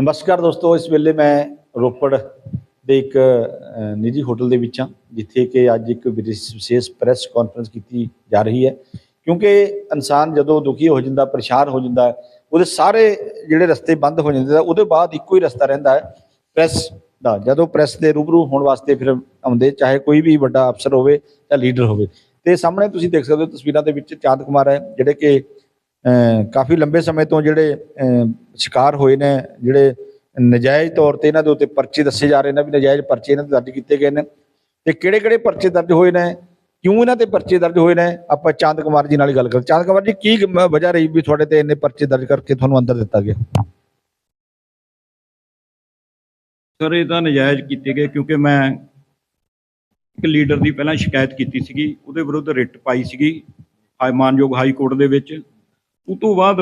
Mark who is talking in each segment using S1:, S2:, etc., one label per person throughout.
S1: ਨਮਸਕਾਰ ਦੋਸਤੋ, ਇਸ ਵੇਲੇ ਮੈਂ ਰੋਪੜ ਦੇ ਇੱਕ ਨਿੱਜੀ ਹੋਟਲ ਦੇ ਵਿੱਚ ਹਾਂ, ਜਿੱਥੇ ਕਿ ਅੱਜ ਇੱਕ ਵਿਦੇਸ਼- ਵਿਸ਼ੇਸ਼ ਪ੍ਰੈਸ ਕਾਨਫਰੰਸ ਕੀਤੀ ਜਾ ਰਹੀ ਹੈ। ਕਿਉਂਕਿ ਇਨਸਾਨ ਜਦੋਂ ਦੁਖੀ ਹੋ ਜਾਂਦਾ, ਪਰੇਸ਼ਾਨ ਹੋ ਜਾਂਦਾ, ਉਹਦੇ ਸਾਰੇ ਜਿਹੜੇ ਰਸਤੇ ਬੰਦ ਹੋ ਜਾਂਦੇ ਆ, ਉਹਦੇ ਬਾਅਦ ਇੱਕੋ ਹੀ ਰਸਤਾ ਰਹਿੰਦਾ ਹੈ, ਪ੍ਰੈਸ ਦਾ। ਜਦੋਂ ਪ੍ਰੈਸ ਦੇ ਰੂਬਰੂ ਹੋਣ ਵਾਸਤੇ ਫਿਰ ਆਉਂਦੇ, ਚਾਹੇ ਕੋਈ ਵੀ ਵੱਡਾ ਅਫਸਰ ਹੋਵੇ ਜਾਂ ਲੀਡਰ ਹੋਵੇ। ਤੇ ਸਾਹਮਣੇ ਤੁਸੀਂ ਦੇਖ ਸਕਦੇ ਹੋ ਤਸਵੀਰਾਂ ਦੇ ਵਿੱਚ ਚਾਂਦ ਕੁਮਾਰ ਹੈ, ਜਿਹੜੇ ਕਿ ਕਾਫੀ ਲੰਬੇ ਸਮੇਂ ਤੋਂ ਜਿਹੜੇ ਸ਼ਿਕਾਰ ਹੋਏ ਨੇ, ਜਿਹੜੇ ਨਜਾਇਜ਼ ਤੌਰ ਤੇ ਇਹਨਾਂ ਦੇ ਉੱਤੇ ਪਰਚੇ ਦੱਸੇ ਜਾ ਰਹੇ ਨੇ, ਵੀ ਨਜਾਇਜ਼ ਪਰਚੇ ਇਹਨਾਂ ਤੇ ਦਰਜ ਕੀਤੇ ਗਏ ਨੇ। ਤੇ ਕਿਹੜੇ ਕਿਹੜੇ ਪਰਚੇ ਦਰਜ ਹੋਏ ਨੇ, ਕਿਉਂ ਇਹਨਾਂ ਤੇ ਪਰਚੇ ਦਰਜ ਹੋਏ ਨੇ? ਆਪਾਂ ਚਾਂਦ ਕੁਮਾਰ ਜੀ ਨਾਲ ਗੱਲ ਕਰ। ਚਾਂਦ ਕੁਮਾਰ ਜੀ, ਕੀ ਵਜ੍ਹਾ ਰਹੀ ਵੀ ਤੁਹਾਡੇ ਤੇ ਇੰਨੇ ਪਰਚੇ ਦਰਜ ਕਰਕੇ ਤੁਹਾਨੂੰ ਅੰਦਰ ਦਿੱਤਾ ਗਿਆ?
S2: ਸਰ, ਇਹ ਤਾਂ ਨਜਾਇਜ਼ ਕੀਤੇ ਗਏ, ਕਿਉਂਕਿ ਮੈਂ ਇੱਕ ਲੀਡਰ ਦੀ ਪਹਿਲਾਂ ਸ਼ਿਕਾਇਤ ਕੀਤੀ ਸੀਗੀ। ਉਹਦੇ ਵਿਰੁੱਧ ਰਿਟ ਪਾਈ ਸੀਗੀ ਮਾਨਯੋਗ ਹਾਈ ਕੋਰਟ ਦੇ ਵਿੱਚ। ਉਸ ਤੋਂ ਬਾਅਦ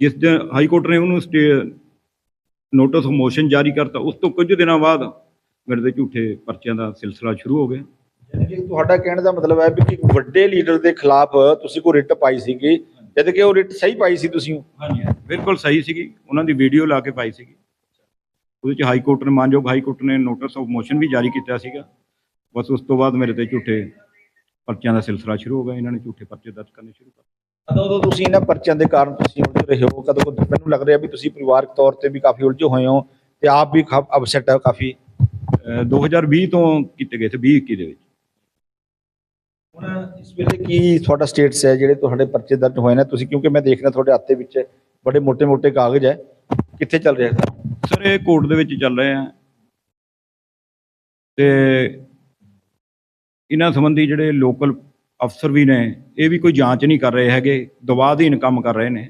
S2: ਜਿਸ ਦਿਨ ਹਾਈ ਕੋਰਟ ਨੇ ਉਹਨੂੰ ਸਟੇ ਨੋਟਿਸ ਆਫ ਮੋਸ਼ਨ ਜਾਰੀ ਕਰਤਾ ਉਸ ਤੋਂ ਕੁਝ ਦਿਨਾਂ ਬਾਅਦ ਮੇਰੇ ਤੇ ਝੂਠੇ ਪਰਚਿਆਂ ਦਾ ਸਿਲਸਿਲਾ ਸ਼ੁਰੂ ਹੋ ਗਿਆ।
S1: ਯਾਨੀ ਕਿ ਤੁਹਾਡਾ ਕਹਿਣ ਦਾ ਮਤਲਬ ਹੈ ਵੀ ਕਿ ਵੱਡੇ ਲੀਡਰ ਦੇ ਖਿਲਾਫ ਤੁਸੀਂ ਕੋਈ ਰਿਟ ਪਾਈ ਸੀਗੀ ਜਦ ਕਿ ਉਹ ਰਿਟ ਸਹੀ ਪਾਈ ਸੀ ਤੁਸੀਂ।
S2: ਹਾਂਜੀ ਬਿਲਕੁਲ ਸਹੀ ਸੀਗੀ। ਉਹਨਾਂ ਦੀ ਵੀਡੀਓ ਲਾ ਕੇ ਪਾਈ ਸੀਗੀ। ਉਹਦੇ ਚ ਹਾਈ ਕੋਰਟ ਨੇ ਮਾਨਯੋਗ ਹਾਈ ਕੋਰਟ ਨੇ ਨੋਟਿਸ ਆਫ ਮੋਸ਼ਨ ਵੀ ਜਾਰੀ ਕੀਤਾ ਸੀਗਾ। ਬਸ ਉਸ ਤੋਂ ਬਾਅਦ ਮੇਰੇ ਤੇ ਝੂਠੇ ਪਰਚਿਆਂ ਦਾ ਸਿਲਸਿਲਾ ਸ਼ੁਰੂ ਹੋ ਗਿਆ। ਇਹਨਾਂ ਨੇ ਝੂਠੇ ਪਰਚੇ ਦਰਜ ਕਰਨੇ ਸ਼ੁਰੂ ਕਰ ਦਿੱਤੇ।
S1: ਕਦੋਂ ਤੋਂ ਤੁਸੀਂ ਇਹਨਾਂ ਪਰਚਿਆਂ ਦੇ ਕਾਰਨ ਤੁਸੀਂ ਉਲਝ ਰਹੇ ਹੋ ਕਦੋਂ ਕੋ ਮੈਨੂੰ ਲੱਗ ਰਿਹਾ ਵੀ ਤੁਸੀਂ ਪਰਿਵਾਰਕ ਤੌਰ ਤੇ ਵੀ ਕਾਫੀ ਉਲਝੇ ਹੋਏ ਹੋ ਤੇ ਆਪ ਵੀ ਅਪਸੈਟ ਹੋ ਕਾਫੀ।
S2: 2020 ਤੋਂ ਕੀਤੇ ਗਏ ਸੀ 2021 ਦੇ ਵਿੱਚ।
S1: ਹੁਣ ਇਸ ਵੇਲੇ ਕੀ ਤੁਹਾਡਾ ਸਟੇਟਸ ਹੈ ਜਿਹੜੇ ਤੁਹਾਡੇ ਪਰਚੇ ਦਰਜ ਹੋਏ ਨੇ? ਤੁਸੀਂ ਕਿਉਂਕਿ ਮੈਂ ਦੇਖ ਰਿਹਾ ਤੁਹਾਡੇ ਹੱਥ ਦੇ ਵਿੱਚ ਬੜੇ ਮੋٹے-ਮੋٹے ਕਾਗਜ਼ ਹੈ। ਕਿੱਥੇ ਚੱਲ ਰਿਹਾ ਸਰ
S2: ਸਰ ਇਹ ਕੋਰਟ ਦੇ ਵਿੱਚ ਚੱਲ ਰਹੇ ਹੈ ਤੇ ਇਹਨਾਂ ਸੰਬੰਧੀ ਜਿਹੜੇ ਲੋਕਲ ਅਫਸਰ ਵੀ ਨੇ ਇਹ ਵੀ ਕੋਈ ਜਾਂਚ ਨਹੀਂ ਕਰ ਰਹੇ ਹੈਗੇ ਅਧੀਨ ਕੰਮ ਕਰ ਰਹੇ ਨੇ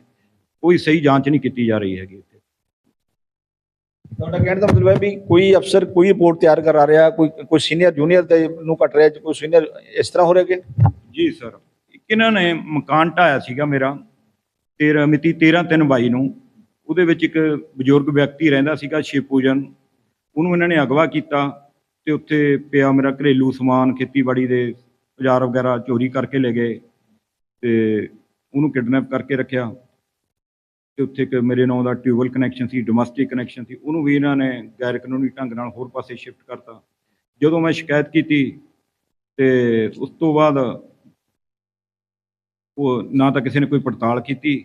S2: ਕੋਈ ਸਹੀ ਜਾਂਚ ਨਹੀਂ ਕੀਤੀ ਜਾ ਰਹੀ ਹੈਗੀ ਇੱਥੇ।
S1: ਤੁਹਾਡਾ ਕਹਿਣ ਦਾ ਮਤਲਬ ਹੈ ਵੀ ਕੋਈ ਅਫਸਰ ਕੋਈ ਰਿਪੋਰਟ ਤਿਆਰ ਕਰਾ ਰਿਹਾ ਕੋਈ ਕੋਈ ਸੀਨੀਅਰ ਜੂਨੀਅਰ ਤੇ ਨੂੰ ਕੱਟ ਰਿਹਾ ਕੋਈ ਸੀਨੀਅਰ ਇਸ ਤਰ੍ਹਾਂ ਹੋ ਰਿਹਾ ਕਿ?
S2: ਜੀ ਸਰ ਇਹਨਾਂ ਨੇ ਮਕਾਨ ਢਾਇਆ ਸੀਗਾ ਮੇਰਾ 13 ਮਿਤੀ 13 3 22 ਨੂੰ ਉਹਦੇ ਵਿੱਚ ਇੱਕ ਬਜ਼ੁਰਗ ਵਿਅਕਤੀ ਰਹਿੰਦਾ ਸੀਗਾ ਸ਼ਿਵਪੂਜਨ ਉਹਨੂੰ ਇਹਨਾਂ ਨੇ ਅਗਵਾ ਕੀਤਾ ਤੇ ਉੱਥੇ ਪਿਆ ਮੇਰਾ ਘਰੇਲੂ ਸਮਾਨ ਖੇਤੀਬਾੜੀ ਦੇ ਔਜ਼ਾਰ ਵਗੈਰਾ ਚੋਰੀ ਕਰਕੇ ਲੈ ਗਏ ਤੇ ਉਹਨੂੰ ਕਿਡਨੈਪ ਕਰਕੇ ਰੱਖਿਆ। ਤੇ ਉੱਥੇ ਇੱਕ ਮੇਰੇ ਨਾਂ ਦਾ ਟਿਊਬਲ ਕਨੈਕਸ਼ਨ ਸੀ, ਡੋਮੈਸਟਿਕ ਕਨੈਕਸ਼ਨ ਸੀ, ਉਹਨੂੰ ਵੀ ਇਹਨਾਂ ਨੇ ਗੈਰ ਕਾਨੂੰਨੀ ਢੰਗ ਨਾਲ ਹੋਰ ਪਾਸੇ ਸ਼ਿਫਟ ਕਰਤਾ। ਜਦੋਂ ਮੈਂ ਸ਼ਿਕਾਇਤ ਕੀਤੀ ਤੇ ਉਸ ਤੋਂ ਬਾਅਦ ਉਹ ਨਾ ਤਾਂ ਕਿਸੇ ਨੇ ਕੋਈ ਪੜਤਾਲ ਕੀਤੀ,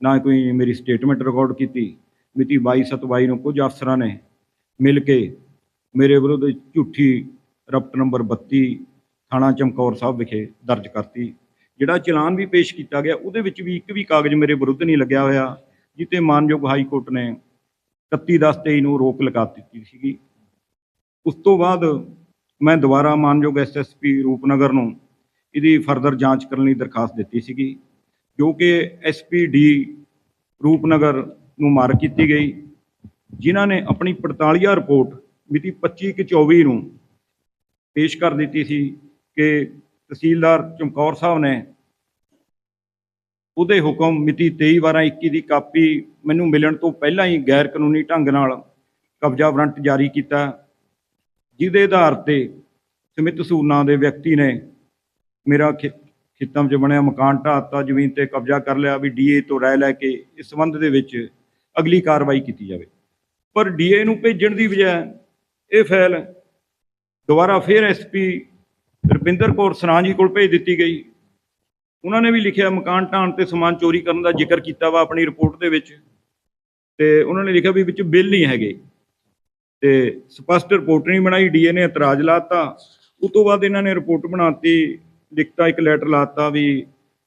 S2: ਨਾ ਕੋਈ ਮੇਰੀ ਸਟੇਟਮੈਂਟ ਰਿਕਾਰਡ ਕੀਤੀ। ਮਿਤੀ 22/7/22 ਨੂੰ ਕੁਝ ਅਫਸਰਾਂ ਨੇ ਮਿਲ ਕੇ ਮੇਰੇ ਵਿਰੁੱਧ ਝੂਠੀ ਰਪਟ ਨੰਬਰ 32 ਥਾਣਾ ਚਮਕੌਰ ਸਾਹਿਬ ਵਿਖੇ ਦਰਜ ਕਰਤੀ। ਜਿਹੜਾ ਚਲਾਨ ਵੀ ਪੇਸ਼ ਕੀਤਾ ਗਿਆ, ਉਹਦੇ ਵਿੱਚ ਵੀ ਇੱਕ ਵੀ ਕਾਗਜ਼ ਮੇਰੇ ਵਿਰੁੱਧ ਨਹੀਂ ਲੱਗਿਆ ਹੋਇਆ ਜਿੱਤੇ ਮਾਨਯੋਗ ਹਾਈ ਕੋਰਟ ਨੇ 31/10/23 ਨੂੰ ਰੋਕ ਲਗਾ ਦਿੱਤੀ ਸੀਗੀ। ਉਸ ਤੋਂ ਬਾਅਦ ਮੈਂ ਦੁਬਾਰਾ ਮਾਨਯੋਗ ਐਸਐਸਪੀ ਰੂਪਨਗਰ ਨੂੰ ਇਹਦੀ ਫਰਦਰ ਜਾਂਚ ਕਰਨ ਲਈ ਦਰਖਾਸਤ ਦਿੱਤੀ ਸੀਗੀ, ਜੋ ਕਿ ਐਸਪੀਡੀ ਰੂਪਨਗਰ ਨੂੰ ਮਾਰ ਕੀਤੀ ਗਈ, ਜਿਨ੍ਹਾਂ ਨੇ ਆਪਣੀ 45 ਰਿਪੋਰਟ ਮਿਤੀ 25 ਕਿ 24 ਨੂੰ ਪੇਸ਼ ਕਰ ਦਿੱਤੀ ਸੀ। ਕਿ ਤਹਿਸੀਲਦਾਰ ਚਮਕੌਰ ਸਾਹਿਬ ਨੇ ਉਹਦੇ ਹੁਕਮ ਮਿਤੀ 23 12 21 ਦੀ ਕਾਪੀ ਮੈਨੂੰ ਮਿਲਣ ਤੋਂ ਪਹਿਲਾਂ ਹੀ ਗੈਰ ਕਾਨੂੰਨੀ ਢੰਗ ਨਾਲ ਕਬਜ਼ਾ ਵਾਰੰਟ ਜਾਰੀ ਕੀਤਾ, ਜਿਹਦੇ ਆਧਾਰ ਤੇ ਸਮਿਤ ਸੂਰ ਦੇ ਵਿਅਕਤੀ ਨੇ ਮੇਰਾ ਖੇ- ਖੇਤਾਂ 'ਚ ਬਣਿਆ ਮਕਾਨ ਢਾਤਾ ਜ਼ਮੀਨ ਤੇ ਕਬਜ਼ਾ ਕਰ ਲਿਆ ਵੀ ਡੀਏ ਤੋਂ ਰਾਇ ਲੈ ਕੇ ਇਸ ਸੰਬੰਧ ਦੇ ਵਿੱਚ ਅਗਲੀ ਕਾਰਵਾਈ ਕੀਤੀ ਜਾਵੇ। ਪਰ ਡੀਏ ਨੂੰ ਭੇਜਣ ਦੀ ਬਜਾਏ ਇਹ ਫਾਈਲ ਦੁਬਾਰਾ ਫਿਰ ਐਸਪੀ ਰਵਿੰਦਰ ਕੌਰ ਸਰਾਂ ਜੀ ਕੋਲ ਭੇਜ ਦਿੱਤੀ ਗਈ। ਉਹਨਾਂ ਨੇ ਵੀ ਲਿਖਿਆ, ਮਕਾਨ ਢਾਣ ਤੇ ਸਮਾਨ ਚੋਰੀ ਕਰਨ ਦਾ ਜ਼ਿਕਰ ਕੀਤਾ ਵਾ ਆਪਣੀ ਰਿਪੋਰਟ ਦੇ ਵਿੱਚ। ਤੇ ਉਹਨਾਂ ਨੇ ਲਿਖਿਆ ਵੀ ਵਿੱਚ ਬਿੱਲ ਨਹੀਂ ਹੈਗੇ। ਤੇ ਸਪਸ਼ਟ ਰਿਪੋਰਟ ਨਹੀਂ ਬਣਾਈ ਡੀਏ ਨੇ ਇਤਰਾਜ਼ ਲਾਤਾ। ਉਸ ਤੋਂ ਬਾਅਦ ਇਹਨਾਂ ਨੇ ਰਿਪੋਰਟ ਬਣਾਤੀ, ਲਿਖਤਾ, ਇੱਕ ਲੈਟਰ ਲਾਤਾ ਵੀ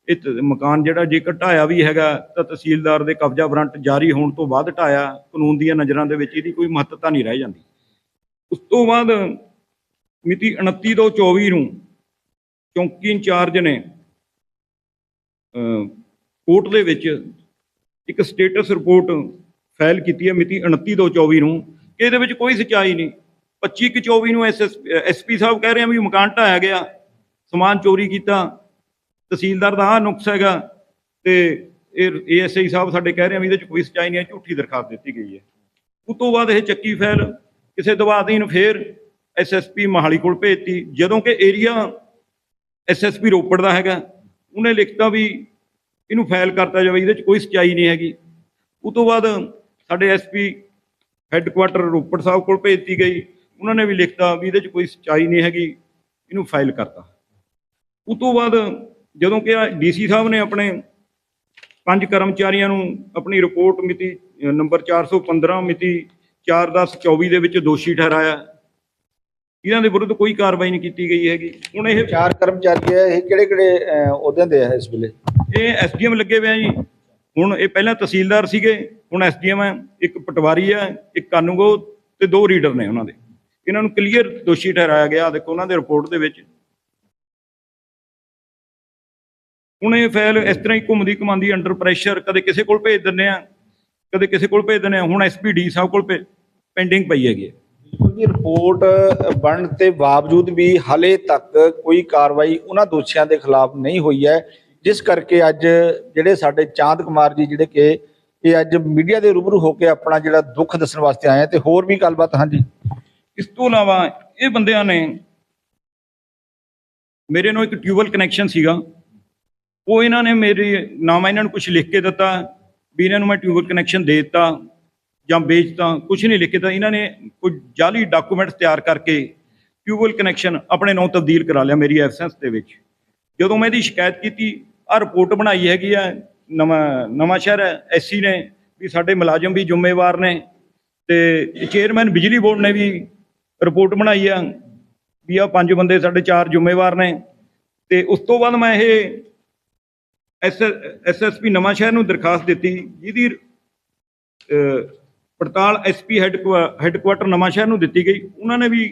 S2: ਇਹ ਤ- ਮਕਾਨ ਜਿਹੜਾ ਜੇ ਢਾਇਆ ਵੀ ਹੈਗਾ, ਤਾਂ ਤਹਿਸੀਲਦਾਰ ਦੇ ਕਬਜ਼ਾ ਵਾਰੰਟ ਜਾਰੀ ਹੋਣ ਤੋਂ ਬਾਅਦ ਢਾਇਆ। ਕਾਨੂੰਨ ਦੀਆਂ ਨਜ਼ਰਾਂ ਦੇ ਵਿੱਚ ਇਹਦੀ ਕੋਈ ਮਹੱਤਤਾ ਨਹੀਂ ਰਹਿ ਜਾਂਦੀ। ਉਸ ਤੋਂ ਬਾਅਦ ਮਿਤੀ 29 ਤੋਂ 24 ਨੂੰ ਚੌਂਕੀ ਇੰਚਾਰਜ ਨੇ ਕੋਰਟ ਦੇ ਵਿੱਚ ਇੱਕ ਸਟੇਟਸ ਰਿਪੋਰਟ ਫਾਈਲ ਕੀਤੀ ਹੈ ਮਿਤੀ 29 ਤੋਂ 24 ਨੂੰ, ਕਿ ਇਹਦੇ ਵਿੱਚ ਕੋਈ ਸੱਚਾਈ ਨਹੀਂ। 25 ਕਿ 24 ਨੂੰ ਐਸਐਸ ਐਸਪੀ ਸਾਹਿਬ ਕਹਿ ਰਹੇ ਆ ਵੀ ਮਕਾਨ ਢਾਇਆ ਗਿਆ, ਸਮਾਨ ਚੋਰੀ ਕੀਤਾ, ਤਹਿਸੀਲਦਾਰ ਦਾ ਆਹ ਨੁਕਸ ਹੈਗਾ ਤੇ ਇਹ ਏਐਸਆਈ ਸਾਹਿਬ ਸਾਡੇ ਕਹਿ ਰਹੇ ਆ ਵੀ ਇਹਦੇ ਵਿੱਚ ਕੋਈ ਸੱਚਾਈ ਨਹੀਂ ਹੈ, ਝੂਠੀ ਦਰਖਾਸਤ ਦਿੱਤੀ ਗਈ ਹੈ। ਉਸ ਤੋਂ ਬਾਅਦ ਇਹ ਚੱਕੀ ਫਾਈਲ ਕਿਸੇ ਦਬਾਅ ਅਧੀਨ ਫੇਰ ਐਸਐਸਪੀ ਮਹਾਲੀ ਕੋਲ ਭੇਜਤੀ ਜਦੋਂ ਕਿ ਏਰੀਆ ਐਸਐਸਪੀ ਰੋਪੜ ਦਾ ਹੈਗਾ। ਉਹਨੇ ਲਿਖਤਾ ਵੀ ਇਹਨੂੰ ਫਾਈਲ ਕਰਤਾ ਜਾਵੇ ਇਹਦੇ ਵਿੱਚ ਕੋਈ ਸੱਚਾਈ ਨਹੀਂ ਹੈਗੀ। ਉਸ ਤੋਂ ਬਾਅਦ ਸਾਡੇ ਐਸਪੀ ਹੈੱਡਕੁਆਟਰ ਰੋਪੜ ਸਾਹਿਬ ਕੋਲ ਭੇਜਤੀ ਗਈ। ਉਹਨਾਂ ਨੇ ਵੀ ਲਿਖਤਾ ਵੀ ਇਹਦੇ 'ਚ ਕੋਈ ਸੱਚਾਈ ਨਹੀਂ ਹੈਗੀ ਇਹਨੂੰ ਫਾਈਲ ਕਰਤਾ। ਉਸ ਤੋਂ ਬਾਅਦ ਜਦੋਂ ਕਿ ਡੀਸੀ ਸਾਹਿਬ ਨੇ ਆਪਣੇ ਪੰਜ ਕਰਮਚਾਰੀਆਂ ਨੂੰ ਆਪਣੀ ਰਿਪੋਰਟ ਮਿਤੀ ਅ, ਨੰਬਰ 415 ਮਿਤੀ 4/10/24 ਦੇ ਵਿੱਚ ਦੋਸ਼ੀ ਠਹਿਰਾਇਆ। ਇਹਨਾਂ ਦੇ ਵਿਰੁੱਧ ਕੋਈ ਕਾਰਵਾਈ ਨਹੀਂ ਕੀਤੀ ਗਈ ਹੈਗੀ। ਹੁਣ ਇਹ
S1: ਚਾਰ ਕਰਮਚਾਰੀ ਹੈ ਇਹ ਕਿਹੜੇ ਕਿਹੜੇ ਅਹੁਦਿਆਂ ਦੇ ਹੈ ਇਸ ਵੇਲੇ?
S2: ਇਹ ਐਸਡੀਐਮ ਲੱਗੇ ਹੋਏ ਆ ਜੀ। ਹੁਣ ਇਹ ਪਹਿਲਾਂ ਤਹਿਸੀਲਦਾਰ ਸੀਗੇ ਹੁਣ ਐਸਡੀਐਮ ਹੈ ਇੱਕ ਪਟਵਾਰੀ ਹੈ ਇੱਕ ਕਾਨੂੰਗੋ ਤੇ ਦੋ ਰੀਡਰ ਨੇ ਉਹਨਾਂ ਦੇ। ਇਹਨਾਂ ਨੂੰ ਕਲੀਅਰ ਦੋਸ਼ੀ ਠਹਿਰਾਇਆ ਗਿਆ ਦੇਖੋ ਉਹਨਾਂ ਦੇ ਰਿਪੋਰਟ ਦੇ ਵਿੱਚ। ਹੁਣ ਇਹ ਫਾਈਲ ਇਸ ਤਰ੍ਹਾਂ ਹੀ ਘੁੰਮਦੀ ਘਮਾਂਦੀ ਅੰਡਰ ਪ੍ਰੈਸ਼ਰ ਕਦੇ ਕਿਸੇ ਕੋਲ ਭੇਜ ਦਿੰਦੇ ਆ ਕਦੇ ਕਿਸੇ ਕੋਲ ਭੇਜ ਦਿੰਦੇ ਆ। ਹੁਣ ਐਸਪੀਡੀ ਸਾਹਿਬ ਕੋਲ ਪੈਂਡਿੰਗ ਪਈ ਹੈਗੀ ਹੈ
S1: ਰਿਪੋਰਟ ਬਣਨ ਤੇ ਬਾਵਜੂਦ ਵੀ ਹਲੇ ਤੱਕ ਕੋਈ ਕਾਰਵਾਈ ਉਹਨਾਂ ਦੋਸ਼ੀਆਂ ਦੇ ਖਿਲਾਫ ਨਹੀਂ ਹੋਈ ਹੈ, ਜਿਸ ਕਰਕੇ ਅੱਜ ਜਿਹੜੇ ਸਾਡੇ ਚਾਂਦ ਕੁਮਾਰ ਜੀ ਜਿਹੜੇ ਕਿ ਇਹ ਅੱਜ ਮੀਡੀਆ ਦੇ ਰੂਬਰੂ ਹੋ ਕੇ ਆਪਣਾ ਜਿਹੜਾ ਦੁੱਖ ਦੱਸਣ ਵਾਸਤੇ ਆਏ ਆ ਤੇ ਹੋਰ ਵੀ ਗੱਲਬਾਤ, ਹਾਂਜੀ।
S2: ਇਸ ਤੋਂ ਇਲਾਵਾ ਇਹ ਬੰਦਿਆਂ ਨੇ ਮੇਰੇ ਨਾਲ ਇੱਕ ਟਿਊਬਲ ਕਨੈਕਸ਼ਨ ਸੀਗਾ। ਉਹ ਇਹਨਾਂ ਨੇ ਮੇਰੇ ਨਾਮ ਇਹਨਾਂ ਨੂੰ ਕੁਝ ਲਿਖ ਕੇ ਦਿੱਤਾ, ਵੀ ਇਹਨਾਂ ਨੂੰ ਮੈਂ ਟਿਊਬਲ ਕਨੈਕਸ਼ਨ ਦੇ ਦਿੱਤਾ। ਜਾਂ ਵੇਚਤਾ ਕੁਝ ਨਹੀਂ ਲਿਖ ਤਾਂ ਇਹਨਾਂ ਨੇ ਕੁਝ ਜਾਲੀ ਡਾਕੂਮੈਂਟਸ ਤਿਆਰ ਕਰਕੇ ਟਿਊਬਲ ਕਨੈਕਸ਼ਨ ਆਪਣੇ ਨਾਂ ਤਬਦੀਲ ਕਰਾ ਲਿਆ ਮੇਰੀ ਐਬਸੈਂਸ ਦੇ ਵਿੱਚ। ਜਦੋਂ ਮੈਂ ਇਹਦੀ ਸ਼ਿਕਾਇਤ ਕੀਤੀ ਆ ਰਿਪੋਰਟ ਬਣਾਈ ਹੈਗੀ ਆ, ਨਵਾਂ ਨਵਾਂ ਸ਼ਹਿਰ ਐਸਸੀ ਨੇ ਵੀ ਸਾਡੇ ਮੁਲਾਜ਼ਮ ਵੀ ਜ਼ਿੰਮੇਵਾਰ ਨੇ ਤੇ ਚੇਅਰਮੈਨ ਬਿਜਲੀ ਬੋਰਡ ਨੇ ਵੀ ਰਿਪੋਰਟ ਬਣਾਈ ਆ ਵੀ ਆ ਪੰਜ ਬੰਦੇ ਸਾਡੇ ਚਾਰ ਜ਼ਿੰਮੇਵਾਰ ਨੇ ਤੇ ਉਸ ਤੋਂ ਬਾਅਦ ਮੈਂ ਇਹ ਐਸਐਸਪੀ ਨਵਾਂ ਸ਼ਹਿਰ ਨੂੰ ਦਰਖਾਸਤ ਦਿੱਤੀ, ਜਿਹਦੀ ਪੜਤਾਲ ਐਸਪੀ ਹੈੱਡਕੁਆਟਰ ਨਵਾਂ ਸ਼ਹਿਰ ਨੂੰ ਦਿੱਤੀ ਗਈ। ਉਹਨਾਂ ਨੇ ਵੀ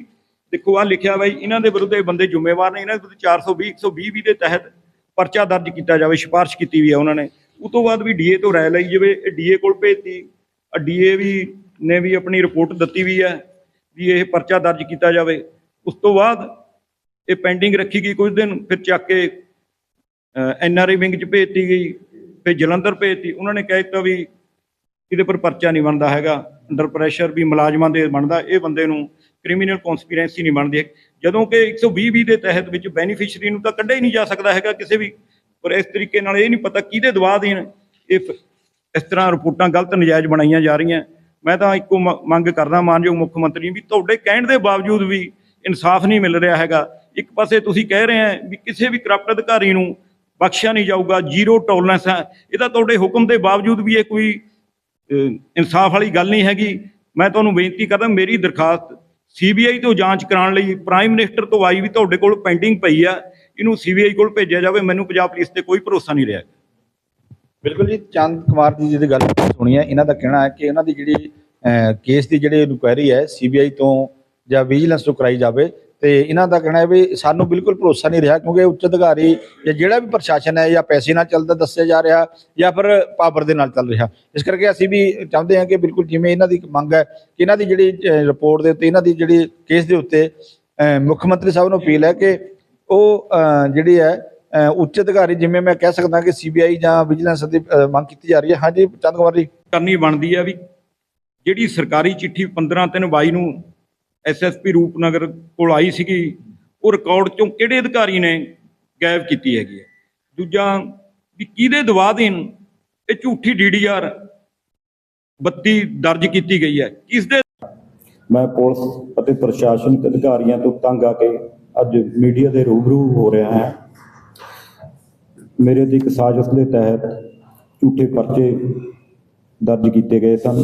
S2: ਦੇਖੋ ਆ ਲਿਖਿਆ ਬਾਈ, ਇਹਨਾਂ ਦੇ ਵਿਰੁੱਧ ਇਹ ਬੰਦੇ ਜ਼ਿੰਮੇਵਾਰ ਨੇ, ਇਹਨਾਂ ਦੇ ਵਿਰੁੱਧ 420 120 ਵੀ ਦੇ ਤਹਿਤ ਪਰਚਾ ਦਰਜ ਕੀਤਾ ਜਾਵੇ, ਸਿਫਾਰਿਸ਼ ਕੀਤੀ ਵੀ ਹੈ ਉਹਨਾਂ ਨੇ। ਉਸ ਤੋਂ ਬਾਅਦ ਵੀ ਡੀਏ ਤੋਂ ਰਾਇ ਲਈ ਜਾਵੇ, ਇਹ ਡੀਏ ਕੋਲ ਭੇਜਤੀ। ਡੀਏ ਵੀ, ਨੇ ਵੀ ਆਪਣੀ ਰਿਪੋਰਟ ਦਿੱਤੀ ਵੀ ਹੈ ਵੀ ਇਹ ਪਰਚਾ ਦਰਜ ਕੀਤਾ ਜਾਵੇ। ਉਸ ਤੋਂ ਬਾਅਦ ਇਹ ਪੈਂਡਿੰਗ ਰੱਖੀ ਗਈ ਕੁਝ ਦਿਨ, ਫਿਰ ਚੱਕ ਕੇ ਐਨਆਰਆਈ ਵਿੰਗ ਚ ਭੇਜਤੀ ਗਈ, ਫਿਰ ਜਲੰਧਰ ਭੇਜਤੀ। ਉਹਨਾਂ ਨੇ ਕਹਿ ਦਿੱਤਾ ਵੀ ਇਹਦੇ ਪਰ ਪਰਚਾ ਨਹੀਂ ਬਣਦਾ ਹੈਗਾ ਅੰਡਰ ਪ੍ਰੈਸ਼ਰ ਵੀ ਮੁਲਾਜ਼ਮਾਂ ਦੇ ਬਣਦਾ, ਇਹ ਬੰਦੇ ਨੂੰ ਕ੍ਰਿਮੀਨਲ ਕਨਸਪੀਰੈਂਸੀ ਨਹੀਂ ਬਣਦੀ ਜਦੋਂ ਕਿ 120 ਵੀ ਦੇ ਤਹਿਤ ਵਿੱਚ ਬੈਨੀਫੀਸ਼ੀਅਰੀ ਨੂੰ ਤਾਂ ਕੱਢਿਆ ਹੀ ਨਹੀਂ ਜਾ ਸਕਦਾ ਹੈਗਾ ਕਿਸੇ ਵੀ। ਪਰ ਇਸ ਤਰੀਕੇ ਨਾਲ ਇਹ ਨਹੀਂ ਪਤਾ ਕਿਹਦੇ ਦਬਾਅ ਦੇਣ ਇਹ ਫ- ਇਸ ਤਰ੍ਹਾਂ ਰਿਪੋਰਟਾਂ ਗਲਤ ਨਜਾਇਜ਼ ਬਣਾਈਆਂ ਜਾ ਰਹੀਆਂ। ਮੈਂ ਤਾਂ ਇੱਕੋ ਮ- ਮੰਗ ਕਰਦਾ ਮਾਨਯੋਗ ਮੁੱਖ ਮੰਤਰੀ ਵੀ ਤੁਹਾਡੇ ਕਹਿਣ ਦੇ ਬਾਵਜੂਦ ਵੀ ਇਨਸਾਫ ਨਹੀਂ ਮਿਲ ਰਿਹਾ ਹੈਗਾ। ਇੱਕ ਪਾਸੇ ਤੁਸੀਂ ਕਹਿ ਰਹੇ ਆ ਵੀ ਕਿਸੇ ਵੀ ਕਰਪਟ ਅਧਿਕਾਰੀ ਨੂੰ ਬਖਸ਼ਿਆ ਨਹੀਂ ਜਾਊਗਾ, ਜ਼ੀਰੋ ਟੋਲਰੈਂਸ ਹੈ ਇਹਦਾ ਤੁਹਾਡੇ ਹੁਕਮ ਦੇ ਬਾਵਜੂਦ ਵੀ ਇਹ ਕੋਈ ਇਨਸਾਫ ਵਾਲੀ ਗੱਲ ਨਹੀਂ ਹੈਗੀ। ਮੈਂ ਤੁਹਾਨੂੰ ਬੇਨਤੀ ਕਰਦਾ, ਮੇਰੀ ਦਰਖਾਸਤ ਸੀਬੀਆਈ ਤੋਂ ਜਾਂਚ ਕਰਾਉਣ ਲਈ, ਪ੍ਰਾਈਮ ਮਿਨਿਸਟਰ ਤੋਂ ਆਈ ਵੀ ਤੁਹਾਡੇ ਕੋਲ ਪੈਂਡਿੰਗ ਪਈ ਆ, ਇਹਨੂੰ ਸੀਬੀਆਈ ਕੋਲ ਭੇਜਿਆ ਜਾਵੇ, ਮੈਨੂੰ ਪੰਜਾਬ ਪੁਲਿਸ ਤੇ ਕੋਈ ਭਰੋਸਾ ਨਹੀਂ ਰਿਹਾ।
S1: ਬਿਲਕੁਲ ਜੀ, ਚੰਦ ਕੁਮਾਰ ਜੀ ਜਿਹਦੀ ਗੱਲ ਸੁਣੀ ਹੈ ਇਹਨਾਂ ਦਾ ਕਹਿਣਾ ਹੈ ਕਿ ਇਹਨਾਂ ਦੀ ਜਿਹੜੀ ਕੇਸ ਦੀ ਜਿਹੜੀ ਇਨਕੁਆਇਰੀ ਹੈ, ਸੀਬੀਆਈ ਤੋਂ ਜਾਂ ਵਿਜੀਲੈਂਸ ਤੋਂ ਕਰਾਈ ਜਾਵੇ ਤੇ ਇਹਨਾਂ ਦਾ ਕਹਿਣਾ ਹੈ ਵੀ ਸਾਨੂੰ ਬਿਲਕੁਲ ਭਰੋਸਾ ਨਹੀਂ ਰਿਹਾ ਕਿਉਂਕਿ ਉੱਚ ਅਧਿਕਾਰੀ ਜਾਂ ਜਿਹੜਾ ਵੀ ਪ੍ਰਸ਼ਾਸਨ ਹੈ ਜਾਂ ਪੈਸੇ ਨਾਲ ਚੱਲਦਾ ਦੱਸਿਆ ਜਾ ਰਿਹਾ ਜਾਂ ਫਿਰ ਪਾਵਰ ਦੇ ਨਾਲ ਚੱਲ ਰਿਹਾ। ਇਸ ਕਰਕੇ ਅਸੀਂ ਵੀ ਚਾਹੁੰਦੇ ਹਾਂ ਕਿ ਬਿਲਕੁਲ ਜਿਵੇਂ ਇਹਨਾਂ ਦੀ ਮੰਗ ਹੈ ਕਿ ਇਹਨਾਂ ਦੀ ਜਿਹੜੀ ਰਿਪੋਰਟ ਦੇ ਉੱਤੇ, ਇਹਨਾਂ ਦੀ ਜਿਹੜੀ ਕੇਸ ਦੇ ਉੱਤੇ ਮੁੱਖ ਮੰਤਰੀ ਸਾਹਿਬ ਨੂੰ ਅਪੀਲ ਹੈ ਕਿ ਉਹ ਜਿਹੜੀ ਹੈ ਉੱਚ ਅਧਿਕਾਰੀ ਜਿਵੇਂ ਮੈਂ ਕਹਿ ਸਕਦਾ ਕਿ ਸੀਬੀਆਈ ਜਾਂ ਵਿਜੀਲੈਂਸ ਦੀ ਮੰਗ ਕੀਤੀ ਜਾ ਰਹੀ ਹੈ। ਹਾਂਜੀ, ਚੰਦ ਕੁਮਾਰ ਜੀ।
S2: ਕਰਨੀ ਬਣਦੀ ਹੈ ਵੀ ਜਿਹੜੀ ਸਰਕਾਰੀ ਚਿੱਠੀ 15/3/22 ਨੂੰ ਐਸਐਸਪੀ ਰੂਪਨਗਰ ਕੋਲ ਆਈ ਸੀਗੀ, ਉਹ ਰਿਕਾਰਡ ਚੋਂ ਕਿਹੜੇ ਅਧਿਕਾਰੀ ਨੇ ਗਾਇਬ ਕੀਤੀ ਹੈਗੀ ਹੈ? ਦੂਜਾ, ਵੀ ਕਿਹਦੇ ਦਬਾਅ ਦੇਣ ਇਹ ਝੂਠੀ ਡੀਡੀਆਰ 32 ਦਰਜ ਕੀਤੀ ਗਈ ਹੈ? ਕਿਸ ਦੇ
S3: ਮੈਂ ਪੁਲਿਸ ਅਤੇ ਪ੍ਰਸ਼ਾਸਨਿਕ ਅਧਿਕਾਰੀਆਂ ਤੋਂ ਤੰਗ ਆ ਕੇ ਅੱਜ ਮੀਡੀਆ ਦੇ ਰੂਬਰੂ ਹੋ ਰਿਹਾ ਹਾਂ। ਮੇਰੇ ਦੀ ਇੱਕ ਸਾਜ਼ਿਸ਼ ਦੇ ਤਹਿਤ ਝੂਠੇ ਪਰਚੇ ਦਰਜ ਕੀਤੇ ਗਏ ਸਨ।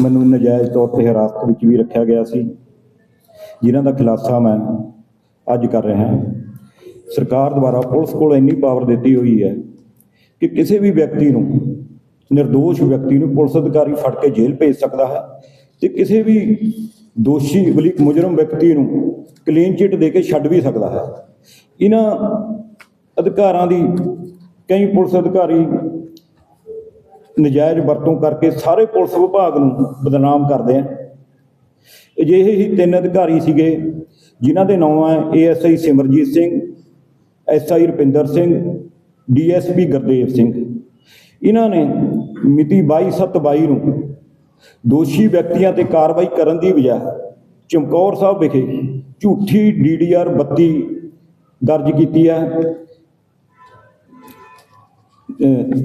S3: ਮੈਨੂੰ ਨਜਾਇਜ਼ ਤੌਰ ਤੇ ਹਿਰਾਸਤ ਵਿੱਚ ਵੀ ਰੱਖਿਆ ਗਿਆ ਸੀ। ਜਿਨ੍ਹਾਂ ਦਾ ਖੁਲਾਸਾ ਮੈਂ ਅੱਜ ਕਰ ਰਿਹਾ ਸਰਕਾਰ ਦੁਆਰਾ ਪੁਲਿਸ ਕੋਲ ਇੰਨੀ ਪਾਵਰ ਦਿੱਤੀ ਹੋਈ ਹੈ ਕਿ ਕਿਸੇ ਵੀ ਵਿਅਕਤੀ ਨੂੰ, ਨਿਰਦੋਸ਼ ਵਿਅਕਤੀ ਨੂੰ ਪੁਲਿਸ ਅਧਿਕਾਰੀ ਫੜ ਕੇ ਜੇਲ੍ਹ ਭੇਜ ਸਕਦਾ ਹੈ ਤੇ ਕਿਸੇ ਵੀ ਦੋਸ਼ੀ, ਬਲੀਕ ਮੁਜਰਮ ਵਿਅਕਤੀ ਨੂੰ ਕਲੀਨ ਚਿੱਟ ਦੇ ਕੇ ਛੱਡ ਵੀ ਸਕਦਾ ਹੈ। ਇਹਨਾਂ ਅਧਿਕਾਰਾਂ ਦੀ ਕਈ ਪੁਲਿਸ ਅਧਿਕਾਰੀ ਨਜਾਇਜ਼ ਵਰਤੋਂ ਕਰਕੇ ਸਾਰੇ ਪੁਲਿਸ ਵਿਭਾਗ ਨੂੰ ਬਦਨਾਮ ਕਰਦੇ ਆ ਅਜਿਹੇ ਹੀ ਤਿੰਨ ਅਧਿਕਾਰੀ ਸੀਗੇ, ਜਿਨ੍ਹਾਂ ਦੇ ਨਾਮ ਹੈ ASI Simarjeet Singh SI Rupinder Singh DSP Gurdev Singh. ਇਹਨਾਂ ਨੇ ਮਿਤੀ 22/7/22 ਨੂੰ ਦੋਸ਼ੀ ਵਿਅਕਤੀਆਂ ਤੇ ਕਾਰਵਾਈ ਕਰਨ ਦੀ ਬਜਾਏ ਚਮਕੌਰ ਸਾਹਿਬ ਵਿਖੇ ਝੂਠੀ ਡੀਡੀਆਰ 32 ਦਰਜ ਕੀਤੀ ਹੈ।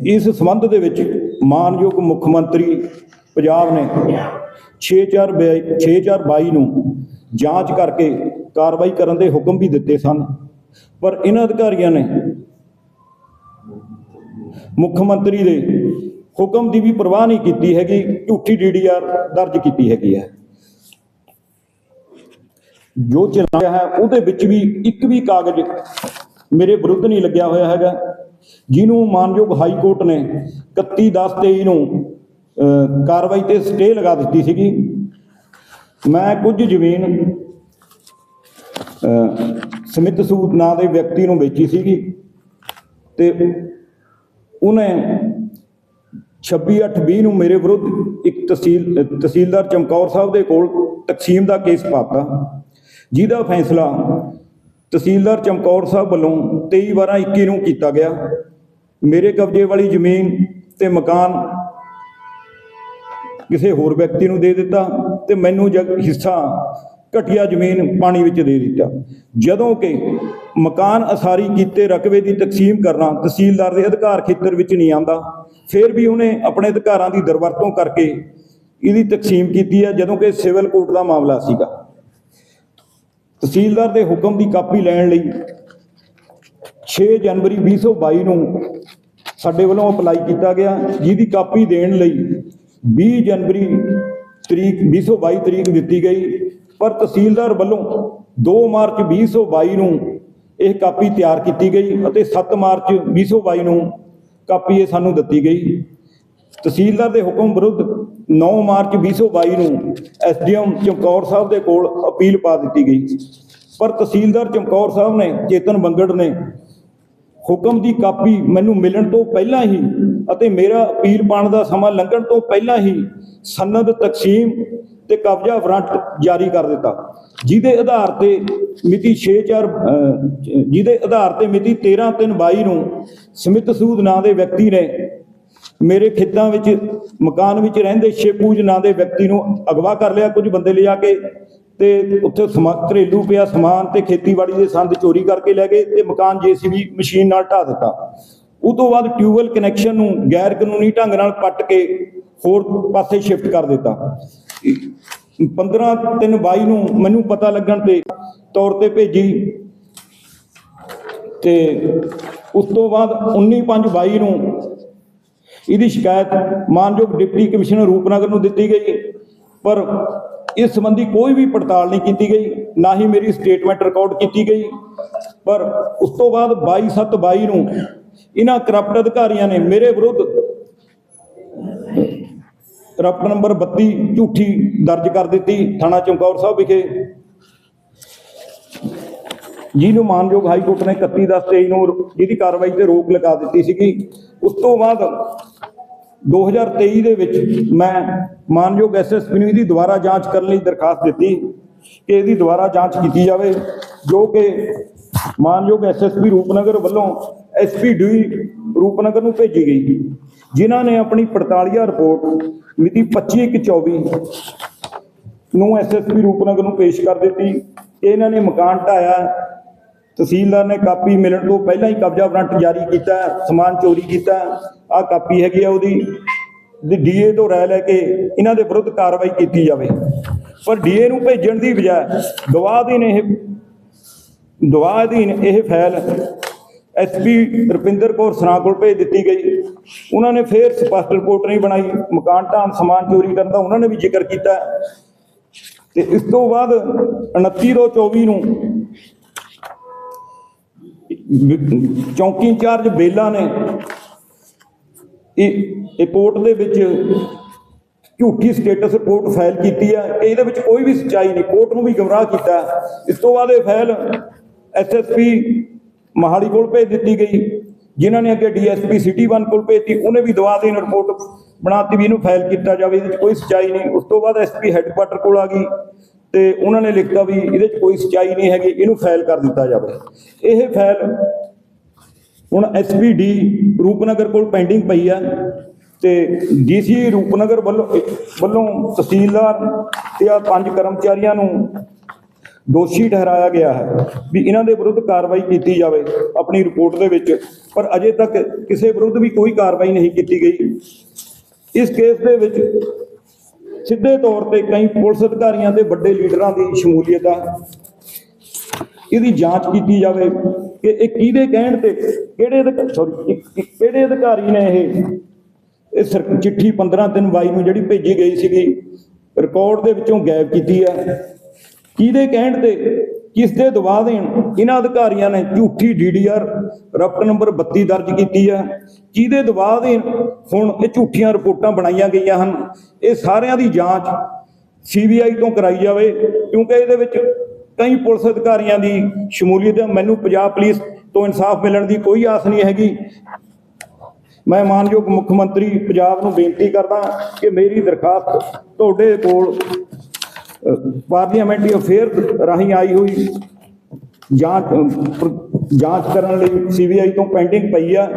S3: ਇਸ ਸੰਬੰਧ ਦੇ ਵਿੱਚ ਮਾਨਯੋਗ ਮੁੱਖ ਮੰਤਰੀ
S2: ਪੰਜਾਬ ਨੇ 6422 ਨੂੰ ਜਾਂਚ ਕਰਕੇ ਕਾਰਵਾਈ ਕਰਨ ਦੇ ਹੁਕਮ ਵੀ ਦਿੱਤੇ ਸਨ। ਪਰ ਇਹਨਾਂ ਅਧਿਕਾਰੀਆਂ ਨੇ ਮੁੱਖ ਮੰਤਰੀ ਦੇ ਹੁਕਮ ਦੀ ਵੀ ਪਰਵਾਹ ਨਹੀਂ ਕੀਤੀ ਹੈਗੀ, ਝੂਠੀ ਡੀਡੀਆਰ ਦਰਜ ਕੀਤੀ ਹੈਗੀ ਹੈ। ਜੋ ਚਲਾਇਆ ਹੈ, ਉਹਦੇ ਵਿੱਚ ਵੀ ਇੱਕ ਵੀ ਕਾਗਜ਼ ਮੇਰੇ ਵਿਰੁੱਧ ਨਹੀਂ ਲੱਗਿਆ ਹੋਇਆ ਹੈਗਾ। ਜਿਹਨੂੰ ਮਾਨਯੋਗ ਹਾਈ ਕੋਰਟ ਨੇ 31 10 23 ਨੂੰ ਕਾਰਵਾਈ ਤੇ ਸਟੇ ਲਗਾ ਦਿੱਤੀ ਸੀਗੀ। ਮੈਂ ਕੁਝ ਜ਼ਮੀਨ ਸਮਿਤ ਸੂਦ ਨਾਂ ਦੇ ਵਿਅਕਤੀ ਨੂੰ ਵੇਚੀ ਸੀਗੀ ਤੇ ਉਹਨੇ 26/8/20 ਨੂੰ ਮੇਰੇ ਵਿਰੁੱਧ ਇੱਕ ਤਹਿਸੀਲ, ਤਹਿਸੀਲਦਾਰ ਚਮਕੌਰ ਸਾਹਿਬ ਦੇ ਕੋਲ ਤਕਸੀਮ ਦਾ ਕੇਸ ਪਾਤਾ, ਜਿਹਦਾ ਫੈਸਲਾ ਤਹਿਸੀਲਦਾਰ ਚਮਕੌਰ ਸਾਹਿਬ ਵੱਲੋਂ 23/12/21 ਨੂੰ ਕੀਤਾ ਗਿਆ। ਮੇਰੇ ਕਬਜ਼ੇ ਵਾਲੀ ਜ਼ਮੀਨ ਤੇ ਮਕਾਨ ਕਿਸੇ ਹੋਰ ਵਿਅਕਤੀ ਨੂੰ ਦੇ ਦਿੱਤਾ ਤੇ ਮੈਨੂੰ ਜਗ ਹਿੱਸਾ ਘਟੀਆ ਜ਼ਮੀਨ ਪਾਣੀ ਵਿੱਚ ਦੇ ਦਿੱਤਾ। ਜਦੋਂ ਕਿ ਮਕਾਨ ਅਸਾਰੀ ਕੀਤੇ ਰਕਬੇ ਦੀ ਤਕਸੀਮ ਕਰਨਾ ਤਹਿਸੀਲਦਾਰ ਦੇ ਅਧਿਕਾਰ ਖੇਤਰ ਵਿੱਚ ਨਹੀਂ ਆਂਦਾ ਫਿਰ ਵੀ ਉਹਨੇ ਆਪਣੇ ਅਧਿਕਾਰਾਂ ਦੀ ਦਰਵਰਤੋਂ ਕਰਕੇ ਇਹਦੀ ਤਕਸੀਮ ਕੀਤੀ ਹੈ, ਜਦੋਂ ਕਿ ਸਿਵਲ ਕੋਰਟ ਦਾ ਮਾਮਲਾ ਸੀਗਾ। ਤਹਿਸੀਲਦਾਰ ਦੇ ਹੁਕਮ ਦੀ ਕਾਪੀ ਲੈਣ ਲਈ 6 ਜਨਵਰੀ 2022 ਨੂੰ ਸਾਡੇ ਵੱਲੋਂ ਅਪਲਾਈ ਕੀਤਾ ਗਿਆ, ਜਿਹਦੀ ਕਾਪੀ ਦੇਣ ਲਈ 20 ਜਨਵਰੀ ਤਰੀਕ 2022 ਤਰੀਕ ਦਿੱਤੀ ਗਈ, ਪਰ ਤਹਿਸੀਲਦਾਰ ਵੱਲੋਂ 2 ਮਾਰਚ 2022 ਨੂੰ ਇਹ ਕਾਪੀ ਤਿਆਰ ਕੀਤੀ ਗਈ ਅਤੇ 7 ਮਾਰਚ 2022 ਨੂੰ ਕਾਪੀ ਇਹ ਸਾਨੂੰ ਦਿੱਤੀ ਗਈ। ਤਹਿਸੀਲਦਾਰ ਦੇ ਹੁਕਮ ਵਿਰੁੱਧ 9 ਮਾਰਚ 2022 ਨੂੰ ਐਸਡੀਐਮ ਚਮਕੌਰ ਸਾਹਿਬ ਦੇ ਕੋਲ ਅਪੀਲ ਪਾ ਦਿੱਤੀ ਗਈ। ਪਰ ਤਹਿਸੀਲਦਾਰ ਚਮਕੌਰ ਸਾਹਿਬ ਨੇ ਚੇਤਨ ਬੰਗੜ ਨੇ ਹੁਕਮ ਦੀ ਕਾਪੀ ਮੈਨੂੰ ਮਿਲਣ ਤੋਂ ਪਹਿਲਾਂ ਹੀ ਅਤੇ ਮੇਰਾ ਅਪੀਲ ਪਾਣ ਦਾ ਸਮਾਂ ਲੰਘਣ ਤੋਂ ਪਹਿਲਾਂ ਹੀ ਸਨਦ ਤਕਸੀਮ ਤੇ ਕਬਜ਼ਾ ਵਾਰੰਟ ਜਾਰੀ ਕਰ ਦਿੱਤਾ। ਜਿਹਦੇ ਆਧਾਰ ਤੇ ਮਿਤੀ 64 ਜਿਹਦੇ ਆਧਾਰ ਤੇ ਮਿਤੀ 13/3/22 ਨੂੰ ਸਮਿਤ ਸੂਦ ਨਾਂ ਦੇ ਵਿਅਕਤੀ ਨੇ ਮੇਰੇ ਖੇਤਾਂ ਵਿੱਚ, ਮਕਾਨ ਵਿੱਚ ਰਹਿੰਦੇ ਸ਼ੇਪੂਜ ਨਾਂ ਦੇ ਵਿਅਕਤੀ ਨੂੰ ਅਗਵਾ ਕਰ ਲਿਆ। ਕੁਝ ਬੰਦੇ ਲਿਜਾ ਕੇ ਤੇ ਉੱਥੇ ਸਮਾ ਘਰੇਲੂ ਪਿਆ, ਸਮਾਨ ਤੇ ਖੇਤੀਬਾੜੀ ਦੇ ਸੰਦ ਚੋਰੀ ਕਰਕੇ ਲੈ ਗਏ ਤੇ ਮਕਾਨ ਜੀਸੀਬੀ ਮਸ਼ੀਨ ਨਾਲ ਢਾ ਦਿੱਤਾ। ਉਹ ਤੋਂ ਬਾਅਦ ਟਿਊਬਵੈਲ ਕਨੈਕਸ਼ਨ ਨੂੰ ਗੈਰ ਕਾਨੂੰਨੀ ਢੰਗ ਨਾਲ ਪੱਟ ਕੇ ਹੋਰ ਪਾਸੇ ਸ਼ਿਫਟ ਕਰ ਦਿੱਤਾ। 15 3 22 ਨੂੰ ਮੈਨੂੰ ਪਤਾ ਲੱਗਣ ਤੇ ਤੌਰ ਤੇ ਭੇਜੀ ਤੇ ਉਸ ਤੋਂ ਬਾਅਦ 19 5 22 ਨੂੰ ਇਹਦੀ ਸ਼ਿਕਾਇਤ ਮਾਨਯੋਗ ਡਿਪਟੀ ਕਮਿਸ਼ਨਰ ਰੂਪਨਗਰ ਨੂੰ ਦਿੱਤੀ ਗਈ। ਪਰ ਇਸ ਸੰਬੰਧੀ ਕੋਈ ਵੀ ਪੜਤਾਲ ਨਹੀਂ ਕੀਤੀ ਗਈ, ਨਾ ਹੀ ਮੇਰੀ ਸਟੇਟਮੈਂਟ ਰਿਕਾਰਡ ਕੀਤੀ ਗਈ। ਪਰ ਉਸ ਤੋਂ ਬਾਅਦ 22/7/22 ਨੂੰ ਇਹਨਾਂ ਕਰਪਟ ਅਧਿਕਾਰੀਆਂ ਨੇ ਮੇਰੇ ਵਿਰੁੱਧ ਰੱਪ ਨੰਬਰ 32 ਝੂਠੀ ਦਰਜ ਕਰ ਦਿੱਤੀ ਥਾਣਾ ਚਮਕੌਰ ਸਾਹਿਬ ਵਿਖੇ। ਜਿਹਨੂੰ ਮਾਨਯੋਗ ਹਾਈ ਕੋਰਟ ਨੇ 31 ਦਸ 23 ਨੂੰ ਜਿਹਦੀ ਕਾਰਵਾਈ ਤੇ ਰੋਕ ਲਗਾ ਦਿੱਤੀ ਸੀਗੀ। ਉਸ ਤੋਂ ਬਾਅਦ 2023 ਦੇ ਵਿੱਚ ਮੈਂ ਮਾਨਯੋਗ ਐਸਐਸਪੀ ਨੂੰ ਇਹਦੀ ਦੁਬਾਰਾ ਜਾਂਚ ਕਰਨ ਲਈ ਦਰਖਾਸਤ ਦਿੱਤੀ ਕਿ ਇਹਦੀ ਦੁਬਾਰਾ ਜਾਂਚ ਕੀਤੀ ਜਾਵੇ, ਜੋ ਕਿ ਮਾਨਯੋਗ ਐਸਐਸਪੀ ਰੂਪਨਗਰ ਵੱਲੋਂ ਐਸਪੀ ਡੀ ਰੂਪਨਗਰ ਨੂੰ ਭੇਜੀ ਗਈ, ਜਿਨ੍ਹਾਂ ਨੇ ਆਪਣੀ ਪੜਤਾਲੀਆ ਰਿਪੋਰਟ ਮਿਤੀ 25/1/24 ਨੂੰ ਐਸਐਸਪੀ ਰੂਪਨਗਰ ਨੂੰ ਪੇਸ਼ ਕਰ ਦਿੱਤੀ। ਇਹਨਾਂ ਨੇ ਮਕਾਨ ਢਾਇਆ ਤਹਿਸੀਲਦਾਰ ਨੇ ਕਾਪੀ ਮਿਲਣ ਤੋਂ ਪਹਿਲਾਂ ਹੀ ਕਬਜ਼ਾ ਵਾਰੰਟ ਜਾਰੀ ਕੀਤਾ, ਸਮਾਨ ਚੋਰੀ ਕੀਤਾ, ਆਹ ਕਾਪੀ ਹੈਗੀ ਆ ਉਹਦੀ, ਦੀ ਡੀਏ ਤੋਂ ਰਾਇ ਲੈ ਕੇ ਇਹਨਾਂ ਦੇ ਵਿਰੁੱਧ ਕਾਰਵਾਈ ਕੀਤੀ ਜਾਵੇ। ਪਰ ਡੀਏ ਨੂੰ ਭੇਜਣ ਦੀ ਬਜਾਏ ਗਵਾਹ ਦੀ ਨੇ ਇਹ, ਗਵਾਹ ਅਧੀਨ ਇਹ ਫਾਈਲ ਐਸਪੀ ਰੁਪਿੰਦਰ ਕੌਰ ਸਰਾਂ ਕੋਲ ਭੇਜ ਦਿੱਤੀ ਗਈ। ਉਹਨਾਂ ਨੇ ਫੇਰ ਸਪਸ਼ਟ ਰਿਪੋਰਟ ਨਹੀਂ ਬਣਾਈ, ਮਕਾਨ ਢਾਣ, ਸਮਾਨ ਚੋਰੀ ਕਰਨ ਦਾ ਉਹਨਾਂ ਨੇ ਵੀ ਜ਼ਿਕਰ ਕੀਤਾ। ਤੇ ਇਸ ਤੋਂ ਬਾਅਦ 29 ਤੋਂ 24 ਨੂੰ ਚੌਂਕੀ ਇੰਚਾਰਜ ਬੇਲਾ ਨੇ ਇਹ ਕੋਰਟ ਦੇ ਵਿੱਚ ਝੂਠੀ ਸਟੇਟਸ ਰਿਪੋਰਟ ਫਾਈਲ ਕੀਤੀ ਹੈ ਕਿ ਇਹਦੇ ਵਿੱਚ ਕੋਈ ਵੀ ਸੱਚਾਈ ਨਹੀਂ, ਕੋਰਟ ਨੂੰ ਵੀ ਗਮਰਾਹ ਕੀਤਾ ਇਸ ਤੋਂ ਬਾਅਦ ਇਹ ਫਾਈਲ ਐਸਐਸਪੀ ਮਹਾਲੀ ਕੋਲ ਭੇਜ ਦਿੱਤੀ ਗਈ, ਜਿਨ੍ਹਾਂ ਨੇ ਅੱਗੇ ਡੀਐਸਪੀ ਸਿਟੀ 1 ਕੋਲ ਭੇਜਤੀ, ਉਹਨੇ ਵੀ ਦਵਾ ਦੇਣ ਰਿਪੋਰਟ ਬਣਾਤੀ ਵੀ ਇਹਨੂੰ ਫਾਈਲ ਕੀਤਾ ਜਾਵੇ, ਇਹਦੇ ਵਿੱਚ ਕੋਈ ਸੱਚਾਈ ਨਹੀਂ। ਉਸ ਤੋਂ ਬਾਅਦ ਐਸਪੀ ਹੈੱਡਕੁਆਟਰ ਕੋਲ ਆ ਗਈ। ਤੇ ਉਹਨਾਂ ਨੇ ਲਿਖਤਾ ਵੀ ਇਹਦੇ 'ਚ ਕੋਈ ਸੱਚਾਈ ਨਹੀਂ ਹੈਗੀ, ਇਹਨੂੰ ਫਾਈਲ ਕਰ ਦਿੱਤਾ ਜਾਵੇ। ਇਹ ਫਾਈਲ ਹੁਣ ਐਸਪੀਡੀ ਰੂਪਨਗਰ ਕੋਲ ਪੈਂਡਿੰਗ ਪਈ ਆ ਤੇ ਡੀਸੀ ਰੂਪਨਗਰ ਵੱਲੋਂ ਵੱਲੋਂ ਤਹਿਸੀਲਦਾਰ ਤੇ ਆ ਪੰਜ ਕਰਮਚਾਰੀਆਂ ਨੂੰ ਦੋਸ਼ੀ ਠਹਿਰਾਇਆ ਗਿਆ ਹੈ ਵੀ ਇਹਨਾਂ ਦੇ ਵਿਰੁੱਧ ਕਾਰਵਾਈ ਕੀਤੀ ਜਾਵੇ ਆਪਣੀ ਰਿਪੋਰਟ ਦੇ ਵਿੱਚ, ਪਰ ਅਜੇ ਤੱਕ ਕਿਸੇ ਵਿਰੁੱਧ ਵੀ ਕੋਈ ਕਾਰਵਾਈ ਨਹੀਂ ਕੀਤੀ ਗਈ। ਇਸ ਕੇਸ ਦੇ ਵਿੱਚ ਸਿੱਧੇ ਤੌਰ ਤੇ ਕਈ ਪੁਲਿਸ ਅਧਿਕਾਰੀਆਂ ਤੇ ਵੱਡੇ ਲੀਡਰਾਂ ਦੀ ਸ਼ਮੂਲੀਅਤ ਆ। ਇਹਦੀ ਜਾਂਚ ਕੀਤੀ ਜਾਵੇ ਕਿ ਇਹ ਕਿਹਦੇ ਕਹਿਣ ਤੇ, ਕਿਹੜੇ ਸੌਰੀ ਕਿਹੜੇ ਅਧਿਕਾਰੀ ਨੇ ਇਹ? ਇਹ ਸਰ- ਚਿੱਠੀ 15 ਦਿਨ 22 ਨੂੰ ਜਿਹੜੀ ਭੇਜੀ ਗਈ ਸੀਗੀ ਰਿਕਾਰਡ ਦੇ ਵਿੱਚੋਂ ਗਾਇਬ ਕੀਤੀ ਹੈ ਕਿਹਦੇ ਕਹਿਣ ਤੇ? ਕਿਸ ਦੇ ਦਬਾਅ ਦੇਣ? ਇਹਨਾਂ ਅਧਿਕਾਰੀਆਂ ਨੇ ਝੂਠੀ ਡੀਡੀਆਰ ਰਫਟ ਨੰਬਰ 32 ਦਰਜ ਕੀਤੀ ਹੈ। ਕਿਹਦੇ ਦਬਾਅ ਦੇਣ? ਹੁਣ ਇਹ ਝੂਠੀਆਂ ਰਿਪੋਰਟਾਂ ਬਣਾਈਆਂ ਗਈਆਂ ਹਨ। ਇਹ ਸਾਰਿਆਂ ਦੀ ਜਾਂਚ ਸੀਬੀਆਈ ਤੋਂ ਕਰਾਈ ਜਾਵੇ, ਕਿਉਂਕਿ ਇਹਦੇ ਵਿੱਚ ਕਈ ਪੁਲਿਸ ਅਧਿਕਾਰੀਆਂ ਦੀ ਸ਼ਮੂਲੀਅਤ ਹੈ। ਮੈਨੂੰ ਪੰਜਾਬ ਪੁਲਿਸ ਤੋਂ ਇਨਸਾਫ ਮਿਲਣ ਦੀ ਕੋਈ ਆਸ ਨਹੀਂ ਹੈਗੀ। ਮੈਂ ਮਾਨਯੋਗ ਮੁੱਖ ਮੰਤਰੀ ਪੰਜਾਬ ਨੂੰ ਬੇਨਤੀ ਕਰਦਾ ਕਿ ਮੇਰੀ ਦਰਖਾਸਤ ਤੁਹਾਡੇ ਕੋਲ ਪਾਰਲੀਮੈਂਟਰੀ ਅਫੇਅਰ ਰਾਹੀਂ ਆਈ ਹੋਈ ਜਾਂਚ ਜਾਂਚ ਕਰਨ ਲਈ ਸੀਬੀਆਈ ਤੋਂ ਪੈਂਡਿੰਗ ਪਈ ਆ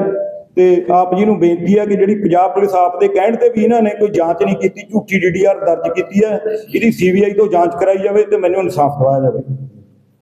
S2: ਤੇ ਆਪ ਜੀ ਨੂੰ ਬੇਨਤੀ ਆ ਕਿ ਜਿਹੜੀ ਪੰਜਾਬ ਪੁਲਿਸ ਆਪ ਦੇ ਕਹਿਣ ਤੇ ਵੀ ਇਹਨਾਂ ਨੇ ਕੋਈ ਜਾਂਚ ਨਹੀਂ ਕੀਤੀ, ਝੂਠੀ ਡੀਡੀਆਰ ਦਰਜ ਕੀਤੀ ਹੈ ਇਹਦੀ ਸੀਬੀਆਈ ਤੋਂ ਜਾਂਚ ਕਰਾਈ ਜਾਵੇ ਤੇ ਮੈਨੂੰ ਇਨਸਾਫ ਦਿਵਾਇਆ ਜਾਵੇ।